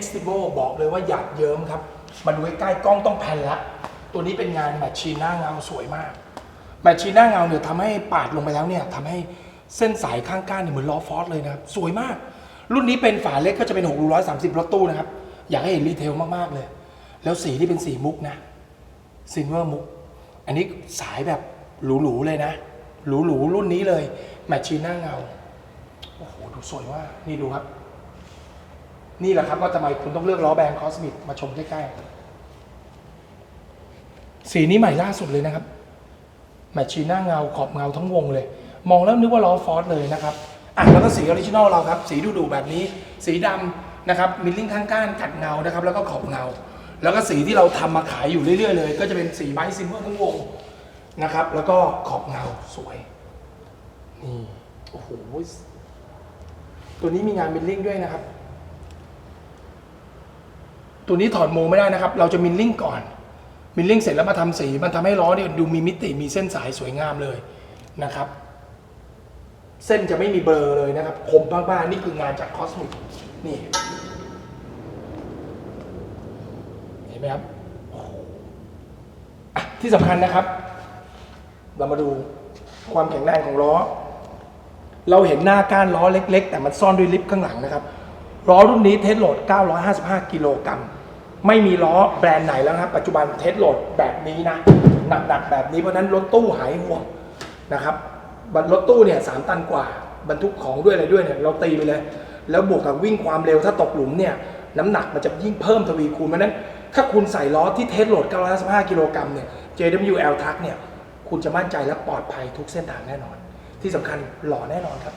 x t i v o บอกเลยว่าหยาดเยิ้มครับ มาดูใกล้ๆกล้องต้องแพนละ ตัวนี้เป็นงานแมชชีนหน้าเงาสวยมาก แมชชีนหน้าเงาเนี่ยทำให้ปาดลงไปแล้วเนี่ยทำให้เส้นสายข้างก้านเนี่ยเหมือนล้อฟอสเลยนะครับ สวยมาก รุ่นนี้เป็นฝาเล็กก็จะเป็น6 1 3 0 รถตู้นะครับ อยากให้เห็นรีเทลมากๆเลย แล้วสีที่เป็นสีมุกนะซินเวอร์มุก อันนี้สายแบบหรูๆเลยนะหรูๆรุ่นนี้เลยแมชชีนหน้าเงาโอ้โหดูสวยว่ากนี่ดูครับ นี่แหละครับว่าทำไมคุณต้องเลือกล้อแบรนด์คอสมิกมาชมใกล้ๆ สีนี้ใหม่ล่าสุดเลยนะครับ แมชชีนหน้าเงาขอบเงาทั้งวงเลย มองแล้วนึกว่าล้อฟอร์ดเลยนะครับอะแล้วก็สีออริจินอลเราครับ สีดุๆแบบนี้ สีดำนะครับมิลลิ่งข้างก้านกัดเงานะครับ แล้วก็ขอบเงา แล้วก็สีที่เราทำมาขายอยู่เรื่อยๆเลย ก็จะเป็นสีไบท์ซิมเมอร์ทั้งวงนะครับ แล้วก็ขอบเงาสวยนี่โอ้โหตัวนี้มีงานมิลลิ่งด้วยนะครับ ตัวนี้ถอดโมไม่ได้นะครับ เราจะมิลลิ่งก่อน มิลลิ่งเสร็จแล้วมาทำสี มันทำให้ล้อเนี่ยดูมีมิติมีเส้นสายสวยงามเลยนะครับ เส้นจะไม่มีเบลอเลยนะครับ คมมากๆนี่คืองานจากคอสมิกนี่เห็นไหมครับที่สำคัญนะครับ เรามาดูความแข็งแรงของล้อ เราเห็นหน้าก้านล้อเล็ก ๆ แต่มันซ่อนด้วยลิฟต์ข้างหลังนะครับ ล้อรุ่นนี้เทสโหลด 955 กิโลกรัม ไม่มีล้อแบรนด์ไหนแล้วนะครับ ปัจจุบันเทสโหลดแบบนี้นะ หนักๆแบบนี้ เพราะนั้นรถตู้หายห่วงนะครับบรรรถตู้เนี่ยสามตันกว่า บรรทุกของด้วยอะไรด้วยเนี่ยเราตีไปเลย แล้วบวกกับวิ่งความเร็วถ้าตกหลุมเนี่ยน้ำหนักมันจะยิ่งเพิ่มทวีคูณเพราะฉะนั้น ถ้าคุณใส่ล้อที่เทสโหลด 955 กิโลกรัมเนี่ย JWL Truck เนี่ย คุณจะมั่นใจและปลอดภัยทุกเส้นทางแน่นอน ที่สำคัญหล่อแน่นอนครับ